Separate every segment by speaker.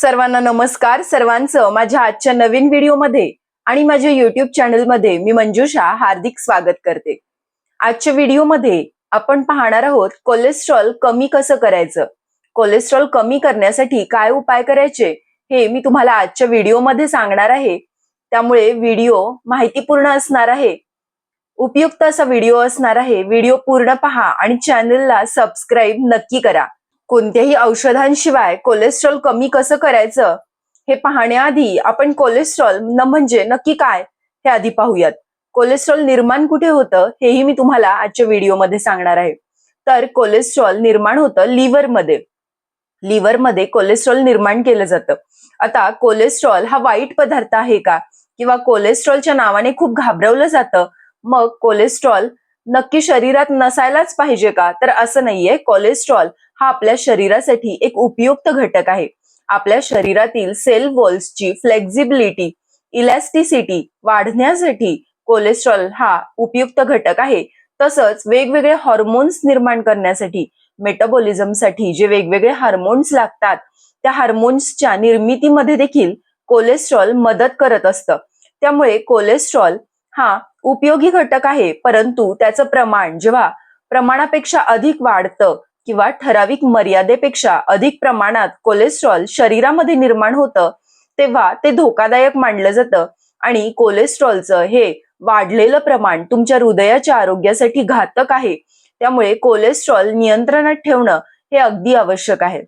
Speaker 1: सर्वांना नमस्कार. सर्वांचं माझ्या आजच्या नवीन व्हिडिओमध्ये आणि माझ्या युट्यूब चॅनलमध्ये मी मंजुषा हार्दिक स्वागत करते. आजच्या व्हिडिओमध्ये आपण पाहणार आहोत कोलेस्ट्रॉल कमी कसं करायचं? कोलेस्ट्रॉल कमी करण्यासाठी काय उपाय करायचे हे मी तुम्हाला आजच्या व्हिडिओमध्ये सांगणार आहे. त्यामुळे व्हिडिओ माहितीपूर्ण असणार आहे. उपयुक्त असा व्हिडिओ असणार आहे. व्हिडिओ पूर्ण पहा आणि चॅनलला सबस्क्राईब नक्की करा. कोणत्याही औषधांशिवाय कोलेस्ट्रॉल कमी कसं करायचं हे पाहण्याआधी आपण कोलेस्ट्रॉल न म्हणजे नक्की काय हे आधी पाहूयात. कोलेस्ट्रॉल निर्माण कुठे होतं हेही मी तुम्हाला आजच्या व्हिडिओमध्ये सांगणार आहे. तर कोलेस्ट्रॉल निर्माण होतं लिव्हरमध्ये लिव्हरमध्ये कोलेस्ट्रॉल निर्माण केलं जातं. आता कोलेस्ट्रॉल हा वाईट पदार्थ आहे का? किंवा कोलेस्ट्रॉलच्या नावाने खूप घाबरवलं जातं मग कोलेस्ट्रॉल नक्की शरीरात नसायलाच पाहिजे का? तर असं नाहीये. कोलेस्ट्रॉल हा आपल्या शरीरासाठी एक उपयुक्त घटक आहे. आपल्या शरीरातील सेल वॉल्सची फ्लेक्झिबिलिटी इलॅस्टिसिटी वाढण्यासाठी कोलेस्ट्रॉल हा उपयुक्त घटक आहे. तसंच वेगवेगळे हॉर्मोन्स निर्माण करण्यासाठी मेटाबॉलिझमसाठी जे वेगवेगळे हार्मोन्स लागतात त्या हार्मोन्सच्या निर्मितीमध्ये देखील कोलेस्ट्रॉल मदत करत असतं. त्यामुळे कोलेस्ट्रॉल हा उपयोगी घटक आहे परंतु त्याचं प्रमाण जेव्हा प्रमाणापेक्षा अधिक वाढतं किंवा ठराविक मर्यादेपेक्षा अधिक प्रमाणात कोलेस्ट्रॉल शरीरामध्ये निर्माण होतं तेव्हा ते धोकादायक मानलं जातं. आणि कोलेस्ट्रॉलचं हे वाढलेलं प्रमाण तुमच्या हृदयाच्या आरोग्यासाठी घातक आहे. त्यामुळे कोलेस्ट्रॉल नियंत्रणात ठेवणं हे अगदी आवश्यक आहे.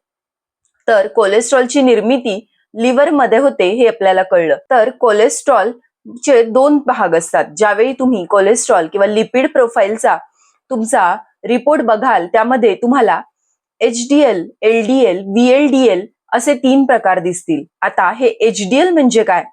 Speaker 1: तर कोलेस्ट्रॉलची निर्मिती लिव्हरमध्ये होते हे आपल्याला कळलं. तर कोलेस्ट्रॉल चे दोन भाग असतात. ज्यावेळी तुम्ही कोलेस्ट्रॉल किंवा लिपिड प्रोफाईलचा तुमचा रिपोर्ट बघाल त्यामध्ये तुम्हाला H D L L D L V L D L असे तीन प्रकार दिसतील. आता हे एच डी एल म्हणजे काय?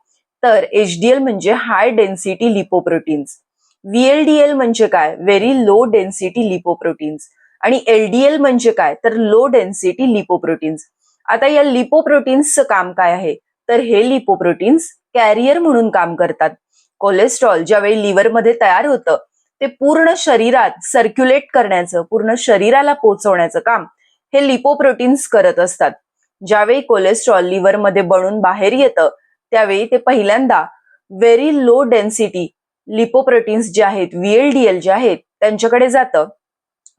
Speaker 1: तर एच डी एल म्हणजे हाय डेन्सिटी लिपोप्रोटीन्स व्हीएलडीएल म्हणजे काय? व्हेरी लो डेन्सिटी लिपोप्रोटीन्स आणि एलडीएल म्हणजे काय? तर लो डेन्सिटी लिपोप्रोटीन्स आता या लिपोप्रोटीन्सचं काम काय आहे? तर हे लिपोप्रोटीन्स कॅरियर म्हणून काम करतात. कोलेस्ट्रॉल ज्यावेळी लिव्हरमध्ये तयार होतं ते पूर्ण शरीरात सर्क्युलेट करण्याचं पूर्ण शरीराला पोहोचवण्याचं काम हे लिपोप्रोटीन्स करत असतात. ज्यावेळी कोलेस्ट्रॉल लिव्हरमध्ये बनून बाहेर येतं त्यावेळी ते पहिल्यांदा व्हेरी लो डेन्सिटी लिपोप्रोटीन्स जे आहेत व्हीएलडीएल जे आहेत त्यांच्याकडे जातं.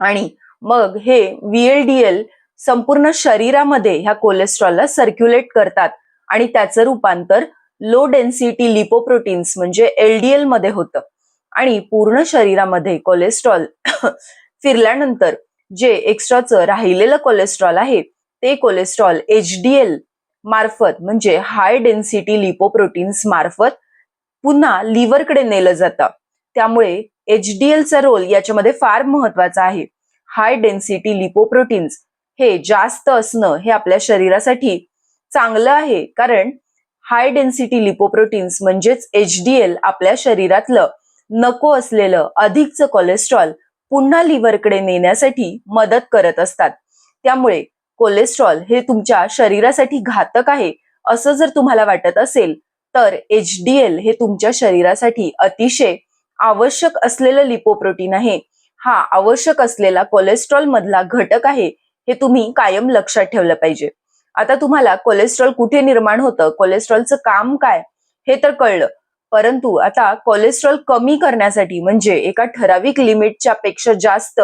Speaker 1: आणि मग हे व्हीएलडीएल संपूर्ण शरीरामध्ये ह्या कोलेस्ट्रॉलला सर्क्युलेट करतात. आणि त्याचं रूपांतर लो डेन्सिटी लिपोप्रोटीन्स म्हणजे एलडीएलमध्ये होतं. आणि पूर्ण शरीरामध्ये कोलेस्ट्रॉल फिरल्यानंतर जे एक्स्ट्राचं राहिलेलं कोलेस्ट्रॉल आहे ते कोलेस्ट्रॉल एच डी एल मार्फत म्हणजे हाय डेन्सिटी लिपोप्रोटीन्स मार्फत पुन्हा लिव्हरकडे नेलं जातं. त्यामुळे एच डी एलचा रोल याच्यामध्ये फार महत्त्वाचा आहे. हाय डेन्सिटी लिपोप्रोटीन्स हे जास्त असणं हे आपल्या शरीरासाठी चांगलं आहे. कारण हाय डेन्सिटी लिपोप्रोटीन्स म्हणजेच एच डी एल आपल्या शरीरातलं नको असलेलं अधिकचं कोलेस्ट्रॉल पुन्हा लिव्हरकडे नेण्यासाठी मदत करत असतात. त्यामुळे कोलेस्ट्रॉल हे तुमच्या शरीरासाठी घातक आहे असं जर तुम्हाला वाटत असेल तर एच डी एल हे तुमच्या शरीरासाठी अतिशय आवश्यक असलेलं लिपोप्रोटीन आहे. हा आवश्यक असलेला कोलेस्ट्रॉल मधला घटक आहे हे तुम्ही कायम लक्षात ठेवलं पाहिजे. आता तुम्हाला कोलेस्ट्रॉल कुठे निर्माण होतं? कोलेस्ट्रॉलचं काम काय? हे तर कळलं. परंतु आता कोलेस्ट्रॉल कमी करण्यासाठी म्हणजे एका ठराविक लिमिटच्या पेक्षा जास्त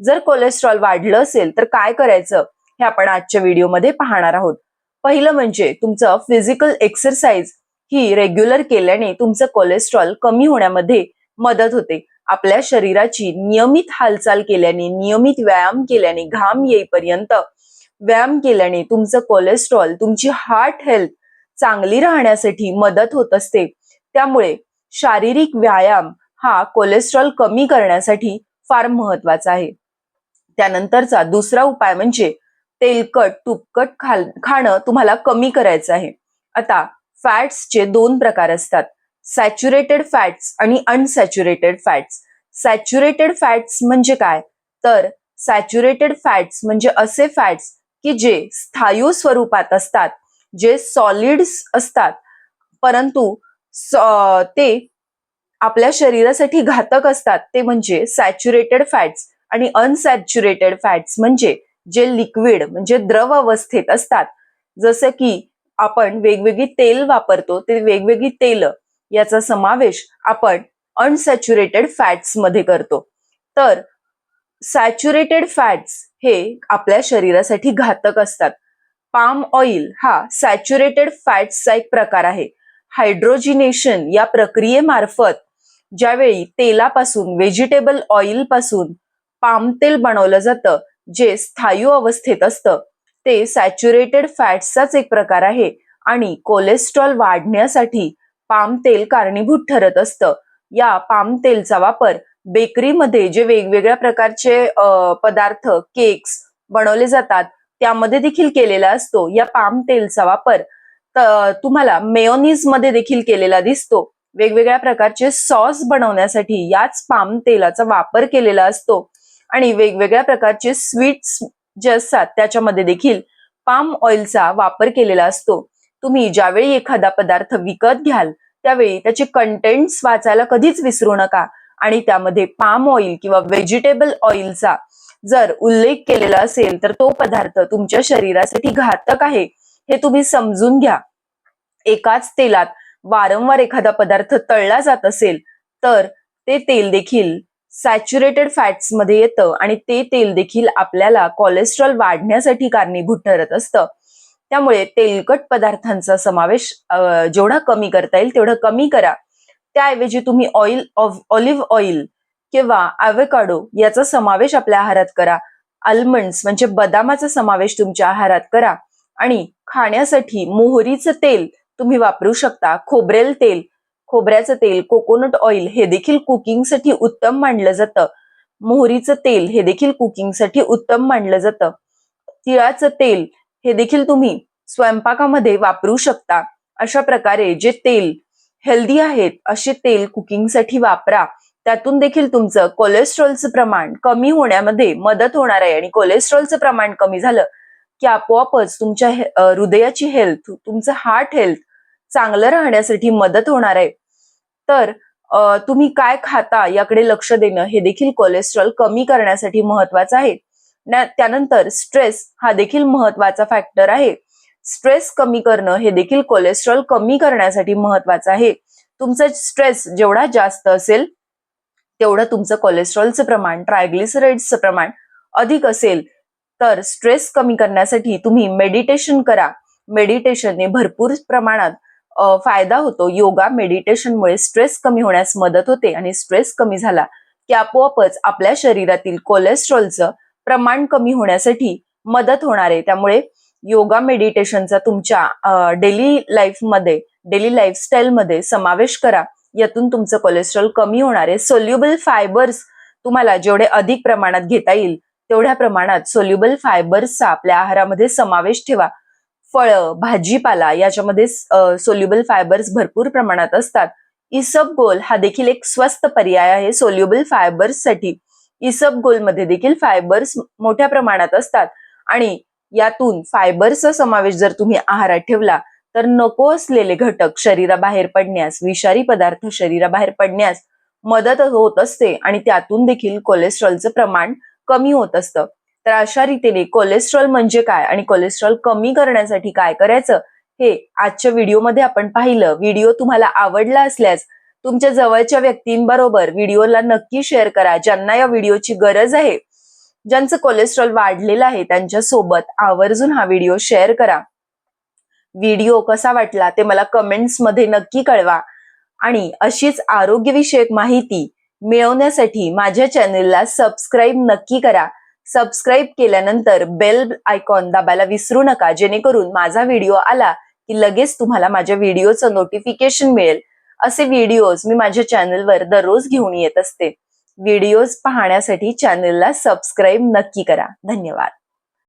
Speaker 1: जर कोलेस्ट्रॉल वाढलं असेल तर काय करायचं? हे आपण आजच्या व्हिडिओमध्ये पाहणार आहोत. पहिलं म्हणजे तुमचं फिजिकल एक्सरसाइज ही रेग्युलर केल्याने तुमचं कोलेस्ट्रॉल कमी होण्यामध्ये मदत होते. आपल्या शरीराची नियमित हालचाल केल्याने नियमित व्यायाम केल्याने घाम येईपर्यंत व्यायाम केल्याने तुमचं कोलेस्ट्रॉल तुमची हार्ट हेल्थ चांगली राहण्यासाठी मदत होत असते. त्यामुळे शारीरिक व्यायाम हा कोलेस्ट्रॉल कमी करण्यासाठी फार महत्त्वाचा आहे. त्यानंतरचा दुसरा उपाय म्हणजे तेलकट तुपकट खाल खाणं तुम्हाला कमी करायचं आहे. आता फॅट्सचे दोन प्रकार असतात. सॅच्युरेटेड फॅट्स आणि अनसॅच्युरेटेड फॅट्स सॅच्युरेटेड फॅट्स म्हणजे काय? तर सॅच्युरेटेड फॅट्स म्हणजे असे फॅट्स की जे स्थायू स्वरूपात असतात जे सॉलिड्स असतात. परंतु ते आपल्या शरीरासाठी घातक असतात. ते म्हणजे सॅच्युरेटेड फॅट्स आणि अनसॅच्युरेटेड फॅट्स म्हणजे जे लिक्विड म्हणजे द्रव अवस्थेत असतात. जसं की आपण वेगवेगळी तेल वापरतो ते वेगवेगळी तेल याचा समावेश आपण अनसॅच्युरेटेड फॅट्समध्ये करतो. तर सॅच्युरेटेड फॅट्स हे आपल्या शरीरासाठी घातक असतात. पाम ऑइल हा सॅच्युरेटेड फॅट्सचा एक प्रकार आहे. हायड्रोजिनेशन या प्रक्रियेमार्फत ज्यावेळी तेलापासून व्हेजिटेबल ऑइलपासून पाम तेल बनवलं जातं जे स्थायू अवस्थेत असतं ते सॅच्युरेटेड फॅट्सचाच एक प्रकार आहे आणि कोलेस्ट्रॉल वाढण्यासाठी पाम तेल कारणीभूत ठरत असतं. या पाम तेलचा वापर बेकरीमध्ये जे वेगवेगळ्या प्रकारचे पदार्थ केक्स बनवले जातात त्यामध्ये देखील केलेला असतो. या पाम तेलचा वापर तुम्हाला मेयोनीजमध्ये देखील केलेला दिसतो. वेगवेगळ्या प्रकारचे सॉस बनवण्यासाठी याच पाम तेलाचा वापर केलेला असतो. आणि वेगवेगळ्या प्रकारचे स्वीट्स जे असतात त्याच्यामध्ये देखील पाम ऑइलचा वापर केलेला असतो. तुम्ही ज्यावेळी एखादा पदार्थ विकत घ्याल त्यावेळी त्याचे कंटेंट्स वाचायला कधीच विसरू नका. आणि त्यामध्ये पाम ऑइल किंवा व्हेजिटेबल ऑइलचा जर उल्लेख केलेला असेल तर तो पदार्थ तुमच्या शरीरासाठी घातक आहे. हे तुम्ही समजून घ्या. एकाच तेलात वारंवार एखादा पदार्थ तळला जात असेल तर ते तेल देखील सॅच्युरेटेड फॅट्समध्ये येतं आणि ते तेल देखील आपल्याला कोलेस्ट्रॉल वाढण्यासाठी कारणीभूत ठरत असतं. त्यामुळे तेलकट पदार्थांचा समावेश जेवढा कमी करता येईल तेवढं कमी करा. त्याऐवजी तुम्ही ऑइल ऑलिव्ह ऑइल किंवा ॲव्हेकाडो याचा समावेश आपल्या आहारात करा. आल्मंड्स म्हणजे बदामाचा समावेश तुमच्या आहारात करा. आणि खाण्यासाठी मोहरीचं तेल तुम्ही वापरू शकता. खोबरेल तेल खोबऱ्याचं तेल कोकोनट ऑइल हे देखील कुकिंगसाठी उत्तम मानलं जातं. मोहरीचं तेल हे देखील कुकिंगसाठी उत्तम मानलं जातं. तिळाचं तेल हे देखील तुम्ही स्वयंपाकामध्ये वापरू शकता. अशा प्रकारे जे तेल हेल्दी आहेत असे तेल कुकिंगसाठी वापरा. त्यातून देखील तुमचं कोलेस्ट्रॉलचं प्रमाण कमी होण्यामध्ये मदत होणार आहे आणि कोलेस्ट्रॉलचं प्रमाण कमी झालं की आपोआपच तुमच्या हे- हृदयाची हेल्थ तुमचं हार्ट हेल्थ चांगलं राहण्यासाठी मदत होणार आहे. तर तुम्ही काय खाता याकडे लक्ष देणं हे देखील कोलेस्ट्रॉल कमी करण्यासाठी महत्वाचं आहे. त्यानंतर स्ट्रेस हा देखील महत्त्वाचा फॅक्टर आहे. स्ट्रेस कमी करणं हे देखील कोलेस्ट्रॉल कमी करण्यासाठी महत्वाचं आहे. तुमचं स्ट्रेस जेवढा जास्त असेल तेवढं तुमचं कोलेस्ट्रॉलचं प्रमाण ट्रायग्लिसराईड्सचं प्रमाण अधिक असेल तर स्ट्रेस कमी करण्यासाठी तुम्ही मेडिटेशन करा. मेडिटेशनने भरपूर प्रमाणात फायदा होतो. योगा मेडिटेशनमुळे स्ट्रेस कमी होण्यास मदत होते आणि स्ट्रेस कमी झाला की आपोआपच आपल्या शरीरातील कोलेस्ट्रॉलचं प्रमाण कमी होण्यासाठी मदत होणार आहे. त्यामुळे योगा मेडिटेशनचा तुमच्या डेली लाईफमध्ये डेली लाईफस्टाईलमध्ये समावेश करा. यातून तुमचं कोलेस्ट्रॉल कमी होणार आहे. सोल्युबल फायबर्स तुम्हाला जेवढे अधिक प्रमाणात घेता येईल तेवढ्या प्रमाणात सोल्युबल फायबर्सचा आपल्या आहारामध्ये समावेश ठेवा. फळं भाजीपाला याच्यामध्ये सोल्युबल फायबर्स भरपूर प्रमाणात असतात. इसबगोल हा देखील एक स्वस्त पर्याय आहे सोल्युबल फायबर्ससाठी मध्ये देखील फायबर्स मोठ्या प्रमाणात असतात. आणि यातून फायबरचा समावेश जर तुम्ही आहारात ठेवला तर नको असलेले घटक शरीराबाहेर पडण्यास विषारी पदार्थ शरीराबाहेर पडण्यास मदत होत असते आणि त्यातून देखील कोलेस्ट्रॉलचं प्रमाण कमी होत असतं. तर अशा रीतीने कोलेस्ट्रॉल म्हणजे काय आणि कोलेस्ट्रॉल कमी करण्यासाठी काय करायचं हे आजच्या व्हिडिओमध्ये आपण पाहिलं. व्हिडिओ तुम्हाला आवडला असल्यास तुमच्या जवळच्या व्यक्तींबरोबर व्हिडिओला नक्की शेअर करा. ज्यांना या व्हिडिओची गरज आहे ज्यांचं कोलेस्ट्रॉल वाढलेलं आहे त्यांच्यासोबत आवर्जून हा व्हिडिओ शेअर करा. व्हिडिओ कसा वाटला ते मला कमेंट्समध्ये नक्की कळवा. आणि अशीच आरोग्यविषयक माहिती मिळवण्यासाठी माझ्या चॅनेलला सबस्क्राईब नक्की करा. सबस्क्राईब केल्यानंतर बेल आयकॉन दाबायला विसरू नका जेणेकरून माझा व्हिडिओ आला की लगेच तुम्हाला माझ्या व्हिडिओचं नोटिफिकेशन मिळेल. असे व्हिडिओज मी माझ्या चॅनलवर दररोज घेऊन येत असते. व्हिडिओज पाहण्यासाठी चॅनलला सबस्क्राईब नक्की करा. धन्यवाद.